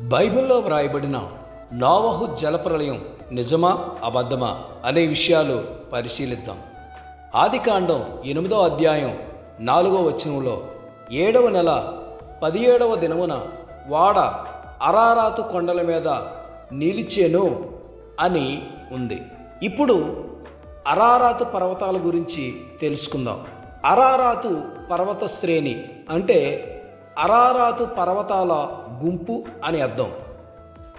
బైబిల్లో వ్రాయబడిన నోవహు జలప్రలయం నిజమా అబద్ధమా అనే విషయాలు పరిశీలిద్దాం. ఆదికాండం ఎనిమిదో అధ్యాయం నాలుగో వచనంలో ఏడవ నెల పదిహేడవ దినమున వాడ అరారాతు కొండల మీద నిలిచెను అని ఉంది. ఇప్పుడు అరారాతు పర్వతాల గురించి తెలుసుకుందాం. అరారాతు పర్వత శ్రేణి అంటే అరారాతు పర్వతాల గుంపు అని అర్థం.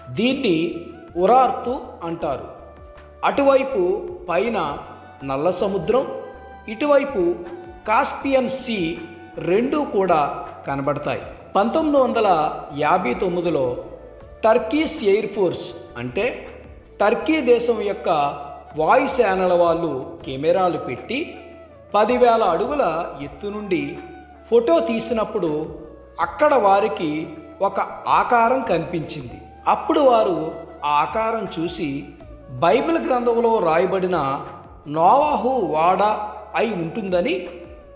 దీన్ని ఉరార్తు అంటారు. అటువైపు పైన నల్ల సముద్రం ఇటువైపు కాస్పియన్ సీ రెండూ కూడా కనబడతాయి. పంతొమ్మిది వందల యాభై తొమ్మిదిలో టర్కీస్ ఎయిర్ ఫోర్స్ అంటే టర్కీ దేశం యొక్క వాయుసేనల వాళ్ళు కెమెరాలు పెట్టి పదివేల అడుగుల ఎత్తు నుండి ఫోటో తీసినప్పుడు అక్కడ వారికి ఒక ఆకారం కనిపించింది. అప్పుడు వారు ఆ ఆకారం చూసి బైబిల్ గ్రంథంలో రాయబడిన నోవాహు వాడ అయి ఉంటుందని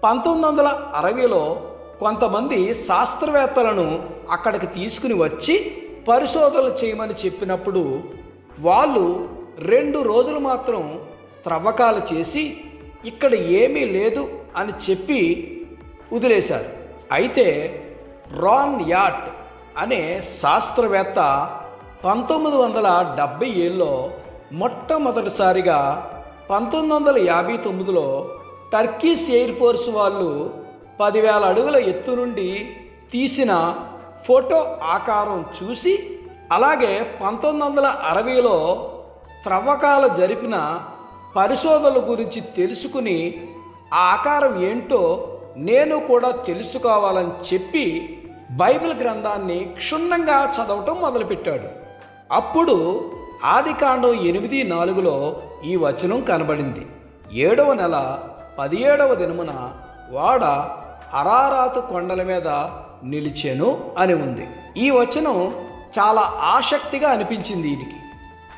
పంతొమ్మిది వందల అరవైలో కొంతమంది శాస్త్రవేత్తలను అక్కడికి తీసుకుని వచ్చి పరిశోధనలు చేయమని చెప్పినప్పుడు వాళ్ళు రెండు రోజులు మాత్రం త్రవ్వకాలు చేసి ఇక్కడ ఏమీ లేదు అని చెప్పి వదిలేశారు. అయితే రాన్ యాట్ అనే శాస్త్రవేత్త పంతొమ్మిది వందల డెబ్భై ఏళ్ళలో మొట్టమొదటిసారిగా పంతొమ్మిది వందల యాభై తొమ్మిదిలో టర్కీస్ ఎయిర్ ఫోర్స్ వాళ్ళు పదివేల అడుగుల ఎత్తు నుండి తీసిన ఫోటో ఆకారం చూసి అలాగే పంతొమ్మిది వందల అరవైలో త్రవ్వకాలు జరిపిన పరిశోధనల గురించి తెలుసుకుని ఆ ఆకారం ఏంటో నేను కూడా తెలుసుకోవాలని చెప్పి బైబిల్ గ్రంథాన్ని క్షుణ్ణంగా చదవటం మొదలుపెట్టాడు. అప్పుడు ఆదికాండం ఎనిమిది నాలుగులో ఈ వచనం కనబడింది. ఏడవ నెల పదిహేడవ దినమున వాడ అరారాతు కొండల మీద నిలిచెను అని ఉంది. ఈ వచనం చాలా ఆసక్తిగా అనిపించింది ఈయనకి.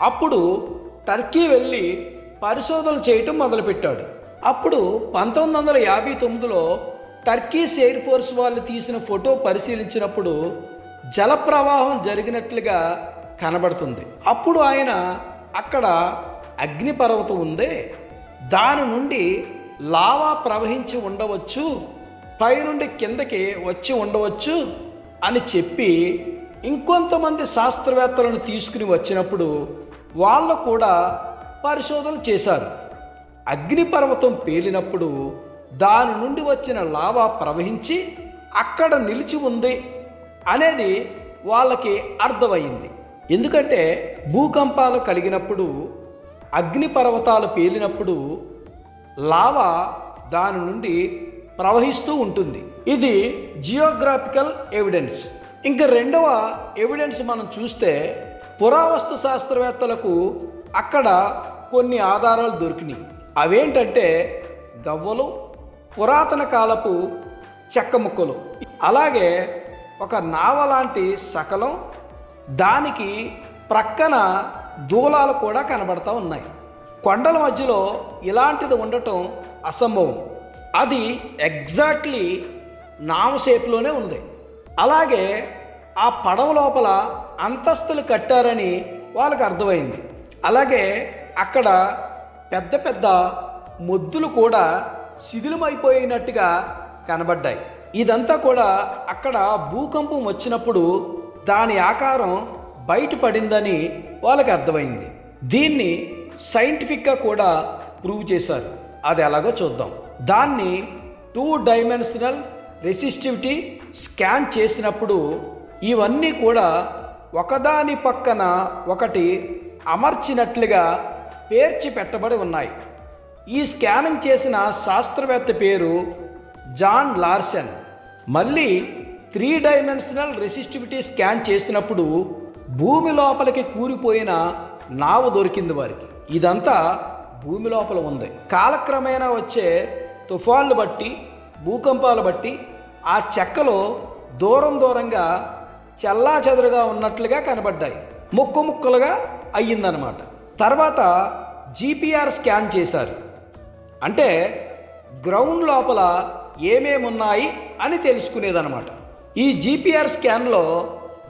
అప్పుడు టర్కీ వెళ్ళి పరిశోధనలు చేయటం మొదలుపెట్టాడు. అప్పుడు పంతొమ్మిది వందల యాభై తొమ్మిదిలో టర్కీస్ ఎయిర్ ఫోర్స్ వాళ్ళు తీసిన ఫోటో పరిశీలించినప్పుడు జలప్రవాహం జరిగినట్లుగా కనబడుతుంది. అప్పుడు ఆయన అక్కడ అగ్నిపర్వతం ఉందే దాని నుండి లావా ప్రవహించి ఉండవచ్చు పైనుండి కిందకి వచ్చి ఉండవచ్చు అని చెప్పి ఇంకొంతమంది శాస్త్రవేత్తలను తీసుకుని వచ్చినప్పుడు వాళ్ళు కూడా పరిశోధన చేశారు. అగ్నిపర్వతం పేలినప్పుడు దాని నుండి వచ్చిన లావా ప్రవహించి అక్కడ నిలిచి ఉంది అనేది వాళ్ళకి అర్థమైంది ఎందుకంటే భూకంపాలు కలిగినప్పుడు అగ్నిపర్వతాలు పేలినప్పుడు లావా దాని నుండి ప్రవహిస్తూ ఉంటుంది. ఇది జియోగ్రాఫికల్ ఎవిడెన్స్. ఇంకా రెండవ ఎవిడెన్స్ మనం చూస్తే పురావస్తు శాస్త్రవేత్తలకు అక్కడ కొన్ని ఆధారాలు దొరికినాయి. అవేంటంటే గవ్వలు పురాతన కాలపు చెక్క ముక్కలు. అలాగే ఒక నావ లాంటి సకలం దానికి ప్రక్కన దూలాలు కూడా కనబడతా ఉన్నాయి. కొండల మధ్యలో ఇలాంటిది ఉండటం అసంభవం. అది ఎగ్జాక్ట్లీ నావ షేప్లోనే ఉంది. అలాగే ఆ పడవ లోపల అంతస్తులు కట్టారని వాళ్ళకి అర్థమైంది. అలాగే అక్కడ పెద్ద పెద్ద మొద్దులు కూడా శిథిలమైపోయినట్టుగా కనబడ్డాయి. ఇదంతా కూడా అక్కడ భూకంపం వచ్చినప్పుడు దాని ఆకారం బయటపడిందని వాళ్ళకి అర్థమైంది. దీన్ని సైంటిఫిక్గా కూడా ప్రూవ్ చేశారు. అది ఎలాగో చూద్దాం. దాన్ని టూ డైమెన్షనల్ రెసిస్టివిటీ స్కాన్ చేసినప్పుడు ఇవన్నీ కూడా ఒకదాని పక్కన ఒకటి అమర్చినట్లుగా పేర్చి పెట్టబడి ఉన్నాయి. ఈ స్కానింగ్ చేసిన శాస్త్రవేత్త పేరు జాన్ లార్సన్. మళ్ళీ త్రీ డైమెన్షనల్ రెసిస్టివిటీ స్కాన్ చేసినప్పుడు భూమి లోపలికి కూలిపోయిన నావ దొరికింది వారికి. ఇదంతా భూమి లోపల ఉంది. కాలక్రమేణా వచ్చే తుఫాన్లు బట్టి భూకంపాలు బట్టి ఆ చెక్కలో దూరం దూరంగా చల్లా చెదరుగా ఉన్నట్లుగా కనబడ్డాయి. ముక్కు ముక్కలుగా అయ్యిందనమాట తర్వాత జీపీఆర్ స్కాన్ చేశారు. అంటే గ్రౌండ్ లోపల ఏమేమి ఉన్నాయి అని తెలుసుకునేదనమాట ఈ జీపీఆర్ స్కాన్లో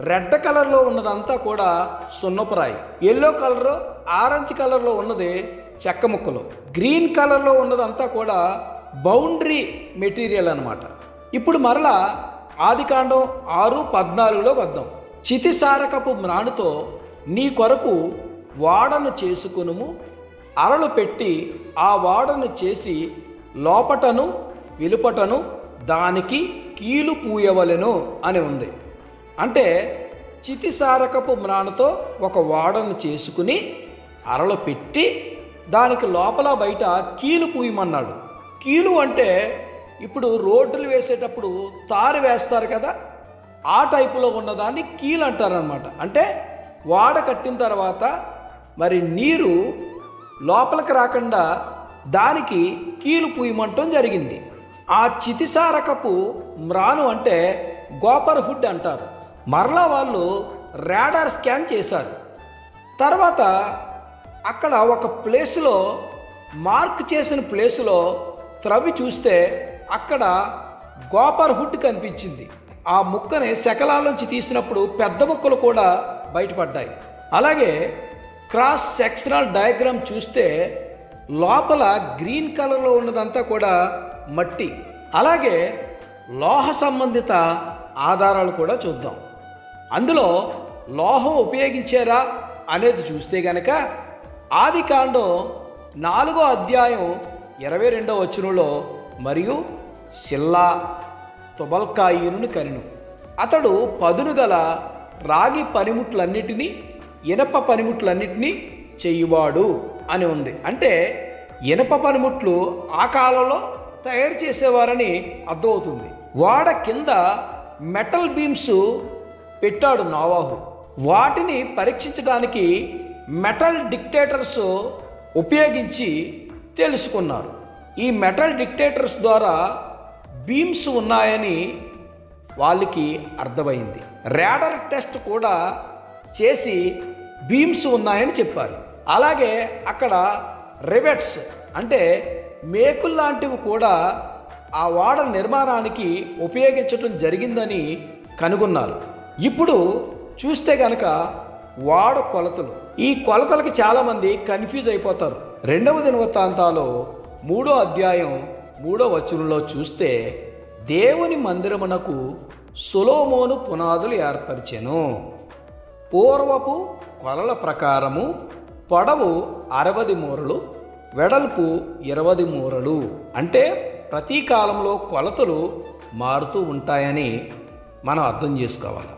రెడ్ కలర్లో ఉన్నదంతా కూడా సున్నపురాయి. ఎల్లో కలర్ ఆరెంజ్ కలర్లో ఉన్నది చెక్క ముక్కలు. గ్రీన్ కలర్లో ఉన్నదంతా కూడా బౌండరీ మెటీరియల్ అనమాట ఇప్పుడు మరలా ఆదికాండం ఆరు పద్నాలుగులో వద్దాం. చితిసారకపు మ్రాణుతో నీ కొరకు వాడను చేసుకునుము అరలు పెట్టి ఆ వాడను చేసి లోపటను వెలుపటను దానికి కీలు పూయవలెను అని ఉంది. అంటే చితిసారకపు మ్రాణతో ఒక వాడను చేసుకుని అరలు పెట్టి దానికి లోపల బయట కీలు పూయమన్నాడు. కీలు అంటే ఇప్పుడు రోడ్లు వేసేటప్పుడు తారు వేస్తారు కదా ఆ టైపులో ఉన్నదాన్ని కీలు అంటారనమాట అంటే వాడ కట్టిన తర్వాత మరి నీరు లోపలికి రాకుండా దానికి కీలు పూయమంటం జరిగింది. ఆ చితిసారకపు మ్రాను అంటే గోపర్ హుడ్ అంటారు. మరలా వాళ్ళు రాడార్ స్కాన్ చేశారు. తర్వాత అక్కడ ఒక ప్లేస్లో మార్క్ చేసిన ప్లేసులో త్రవ్వి చూస్తే అక్కడ గోపర్ హుడ్ కనిపించింది. ఆ ముక్కని శకలాల్లోంచి తీసినప్పుడు పెద్ద ముక్కలు కూడా బయటపడ్డాయి. అలాగే క్రాస్ సెక్షనల్ డయాగ్రామ్ చూస్తే లోపల గ్రీన్ కలర్లో ఉన్నదంతా కూడా మట్టి. అలాగే లోహ సంబంధిత ఆధారాలు కూడా చూద్దాం. అందులో లోహం ఉపయోగించారా అనేది చూస్తే గనక ఆది కాండం నాలుగో అధ్యాయం ఇరవై రెండవ వచనంలో మరియు సిల్లా తుబల్కాయిను కనిను. అతడు పదును గల రాగి పనిముట్లన్నిటినీ ఇనప పనిముట్లన్నింటినీ చేయువాడు అని ఉంది. అంటే ఇనప పనిముట్లు ఆ కాలంలో తయారు చేసేవారని అర్థమవుతుంది. వాడ కింద మెటల్ బీమ్స్ పెట్టాడు నోవాహు. వాటిని పరీక్షించడానికి మెటల్ డిక్టేటర్స్ ఉపయోగించి తెలుసుకున్నారు. ఈ మెటల్ డిక్టేటర్స్ ద్వారా బీమ్స్ ఉన్నాయని వాళ్ళకి అర్థమైంది. రేడర్ టెస్ట్ కూడా చేసి బీమ్స్ ఉన్నాయని చెప్పారు. అలాగే అక్కడ రివెట్స్ అంటే మేకుల్లాంటివి కూడా ఆ వాడ నిర్మాణానికి ఉపయోగించడం జరిగిందని కనుగొన్నారు. ఇప్పుడు చూస్తే గనక వాడ కొలతలు. ఈ కొలతలకి చాలామంది కన్ఫ్యూజ్ అయిపోతారు. రెండవ దినవృత్తాంతాలో మూడో అధ్యాయం మూడో వచనంలో చూస్తే దేవుని మందిరమునకు సొలోమోను పునాదులు ఏర్పరిచాను. పూర్వపు కొలల ప్రకారము పొడవు అరవది మూరలు వెడల్పు ఇరవది మూరలు. అంటే ప్రతి కాలంలో కొలతలు మారుతూ ఉంటాయని మనం అర్థం చేసుకోవాలి.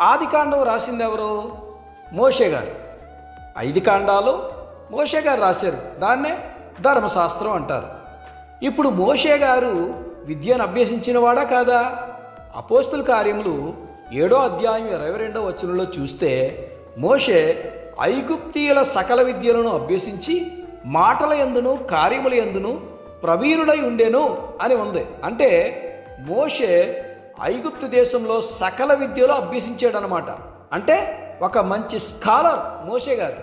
ఆది కాండం రాసింది ఎవరు? మోషే గారు. ఐదు కాండాలు మోషే గారు రాశారు. దాన్నే ధర్మశాస్త్రం అంటారు. ఇప్పుడు మోషే గారు విద్యను అభ్యసించినవాడా కాదా? అపోస్తుల కార్యములు ఏడో అధ్యాయం ఇరవై రెండో వచనంలో చూస్తే మోషే ఐగుప్తీయుల సకల విద్యలను అభ్యసించి మాటల ఎందును కార్యముల ఎందును ప్రవీణుడై ఉండెను అని ఉంది. అంటే మోషే ఐగుప్తు దేశంలో సకల విద్యలో అభ్యసించాడనమాట. అంటే ఒక మంచి స్కాలర్ మోషే గారు.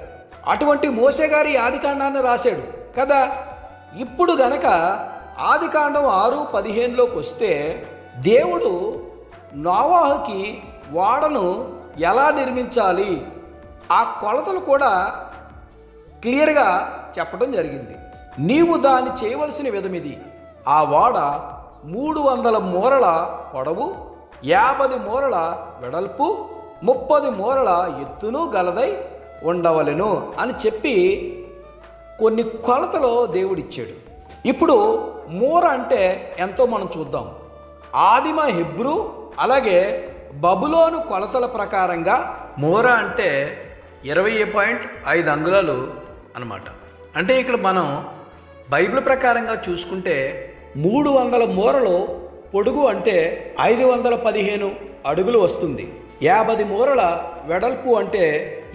అటువంటి మోషే గారి ఆదికాండాన్ని రాశాడు. కదా ఇప్పుడు గనక ఆదికాండం ఆరు పదిహేనులోకి వస్తే దేవుడు నోవాహుకి ఓడను ఎలా నిర్మించాలి? ఆ కొలతలు కూడా క్లియర్గా చెప్పడం జరిగింది. నీవు దాన్ని చేయవలసిన విధం ఇది. ఆ వాడ మూడు వందల మూరల పొడవు యాభై మూరల వెడల్పు ముప్పది మూరల ఎత్తును గలదై ఉండవలెను అని చెప్పి కొన్ని కొలతలో దేవుడిచ్చాడు. ఇప్పుడు మూర అంటే ఎంతో మనం చూద్దాం. ఆదిమ హెబ్రూ అలాగే బబులోను కొలతల ప్రకారంగా మూర అంటే ఇరవై పాయింట్ ఐదు అంగుళాలు అనమాట అంటే ఇక్కడ మనం బైబిల్ ప్రకారంగా చూసుకుంటే మూడు వందల మూరలు పొడుగు అంటే ఐదు వందల పదిహేను అడుగులు వస్తుంది. యాభై మూరల వెడల్పు అంటే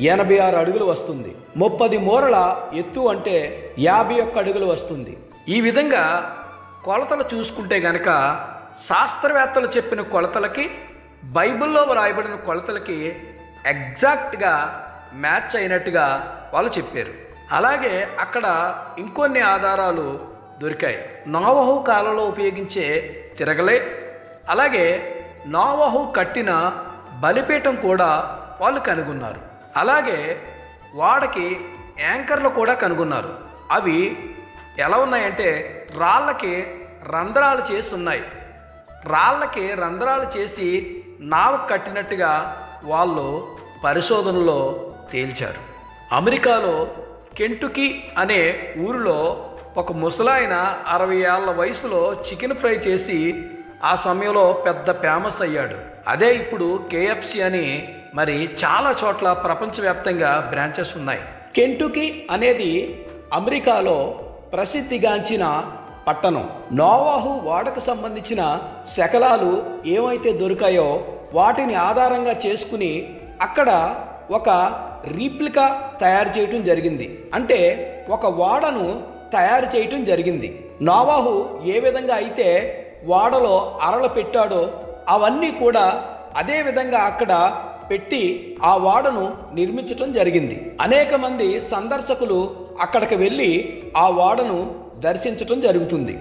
ఎనభై ఆరు అడుగులు వస్తుంది. ముప్పది మూరల ఎత్తు అంటే యాభై ఒక్క అడుగులు వస్తుంది. ఈ విధంగా కొలతలు చూసుకుంటే గనక శాస్త్రవేత్తలు చెప్పిన కొలతలకి బైబిల్లో వ్రాయబడిన కొలతలకి ఎగ్జాక్ట్గా మ్యాచ్ అయినట్టుగా వాళ్ళు చెప్పారు. అలాగే అక్కడ ఇంకొన్ని ఆధారాలు దొరికాయి. నోవహు కాలంలో ఉపయోగించే తిరగలే అలాగే నోవహు కట్టిన బలిపీఠం కూడా వాళ్ళు కనుగొన్నారు. అలాగే వాడకి యాంకర్లు కూడా కనుగొన్నారు. అవి ఎలా ఉన్నాయంటే రాళ్ళకి రంధ్రాలు చేసి ఉన్నాయి. రాళ్ళకి రంధ్రాలు చేసి నావ కట్టినట్టుగా వాళ్ళు పరిశోధనలో తేల్చారు. అమెరికాలో కెంటుకీ అనే ఊరిలో ఒక ముసలాయన అరవై ఏళ్ళ వయసులో చికెన్ ఫ్రై చేసి ఆ సమయంలో పెద్ద ఫేమస్ అయ్యాడు. అదే ఇప్పుడు కేఎఫ్సి అని మరి చాలా చోట్ల ప్రపంచవ్యాప్తంగా బ్రాంచెస్ ఉన్నాయి. కెంటుకీ అనేది అమెరికాలో ప్రసిద్ధిగాంచిన పట్టణం. నోవాహు వాడకు సంబంధించిన శకలాలు ఏమైతే దొరికాయో వాటిని ఆధారంగా చేసుకుని అక్కడ ఒక రీప్లికా తయారు చేయటం జరిగింది. అంటే ఒక వాడను తయారు చేయటం జరిగింది. నోవాహు ఏ విధంగా అయితే వాడలో అరలు పెట్టాడో అవన్నీ కూడా అదే విధంగా అక్కడ పెట్టి ఆ వాడను నిర్మించటం జరిగింది. అనేక మంది సందర్శకులు అక్కడికి వెళ్ళి ఆ వాడను దర్శించటం జరుగుతుంది.